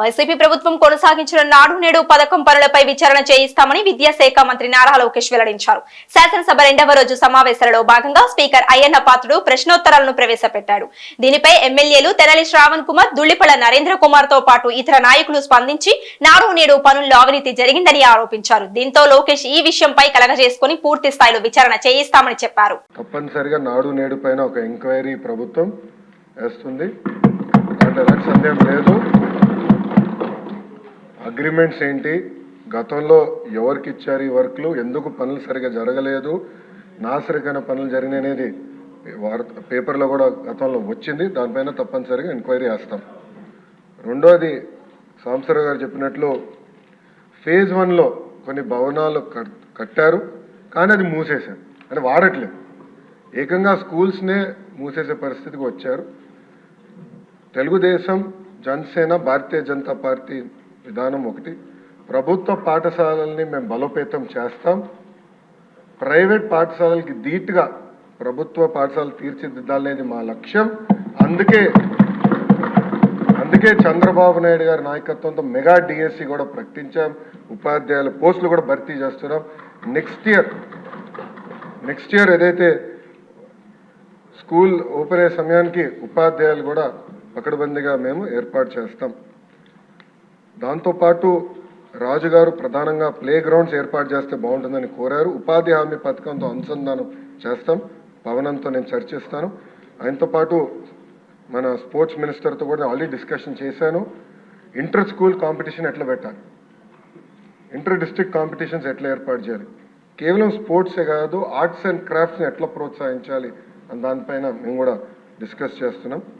YCP ప్రభుత్వం కొనసాగించిన నాడు నేడు పథకం పనులపై విచారణ చేయిస్తామని విద్యాశాఖ మంత్రి నారా లోకేష్ వెల్లడించారు. శాసనసభ రెండవ రోజు సమావేశాలలో భాగంగా స్పీకర్ అయ్యన్న పాత్రుడు ప్రశ్నోత్తరాలను ప్రవేశపెట్టాడు. దీనిపై ఎమ్మెల్యేలు తెరలి శ్రావణ్ కుమార్ దుళ్ళిపల నరేంద్ర కుమార్తో పాటు ఇతర నాయకులు స్పందించి నాడు నేడు పనుల్లో అవినీతి జరిగిందని ఆరోపించారు. దీంతో లోకేష్ ఈ విషయంపై కలగజేసుకుని పూర్తి స్థాయిలో విచారణ చేయిస్తామని చెప్పారు. తప్పనిసరిగా నాడు నేడు పైన ఒక ఎంక్వైరీ ప్రభుత్వం వేస్తుంది. సందేహం లేదు. అగ్రిమెంట్స్ ఏంటి? గతంలో ఎవరికి ఇచ్చారు ఈ వర్క్లు? ఎందుకు పనులు సరిగా జరగలేదు? నాసరికైన పనులు జరిగినాయి అనేది వార్త పేపర్లో కూడా గతంలో వచ్చింది. దానిపైన తప్పనిసరిగా ఎంక్వైరీ చేస్తాం. రెండోది సాంబశివరావు గారు చెప్పినట్లు ఫేజ్ వన్లో కొన్ని భవనాలు కట్- కట్టారు కానీ అది మూసేశారు. అంటే వాడట్లేదు. ఏకంగా స్కూల్స్నే మూసేసే పరిస్థితికి వచ్చారు. తెలుగుదేశం జనసేన భారతీయ జనతా పార్టీ విధానం ఒకటి. ప్రభుత్వ పాఠశాలల్ని మేము బలోపేతం చేస్తాం. ప్రైవేట్ పాఠశాలలకి ధీటుగా ప్రభుత్వ పాఠశాలలు తీర్చిదిద్దాలనేది మా లక్ష్యం. అందుకే అందుకే చంద్రబాబు నాయుడు గారి నాయకత్వంతో మెగా డిఎస్సి కూడా ప్రకటించాం. ఉపాధ్యాయుల పోస్టులు కూడా భర్తీ చేస్తున్నాం. నెక్స్ట్ ఇయర్ నెక్స్ట్ ఇయర్ ఏదైతే స్కూల్ ఓపెన్ అయ్యే సమయానికి ఉపాధ్యాయులు కూడా పకడ్బందీగా మేము ఏర్పాటు చేస్తాం. దాంతోపాటు రాజుగారు ప్రధానంగా ప్లే గ్రౌండ్స్ ఏర్పాటు చేస్తే బాగుంటుందని కోరారు. ఉపాధి హామీ పథకంతో అనుసంధానం చేస్తాం. పవనంతో నేను చర్చిస్తాను ఆయనతో పాటు మన స్పోర్ట్స్ మినిస్టర్తో కూడా ఆల్రెడీ డిస్కషన్ చేశాను. ఇంటర్ స్కూల్ కాంపిటీషన్ ఎట్లా పెట్టాలి? ఇంటర్ డిస్ట్రిక్ట్ కాంపిటీషన్స్ ఎట్లా ఏర్పాటు చేయాలి? కేవలం స్పోర్ట్సే కాదు ఆర్ట్స్ అండ్ క్రాఫ్ట్స్ని ఎట్లా ప్రోత్సహించాలి? అని దానిపైన మేము కూడా డిస్కస్ చేస్తున్నాం.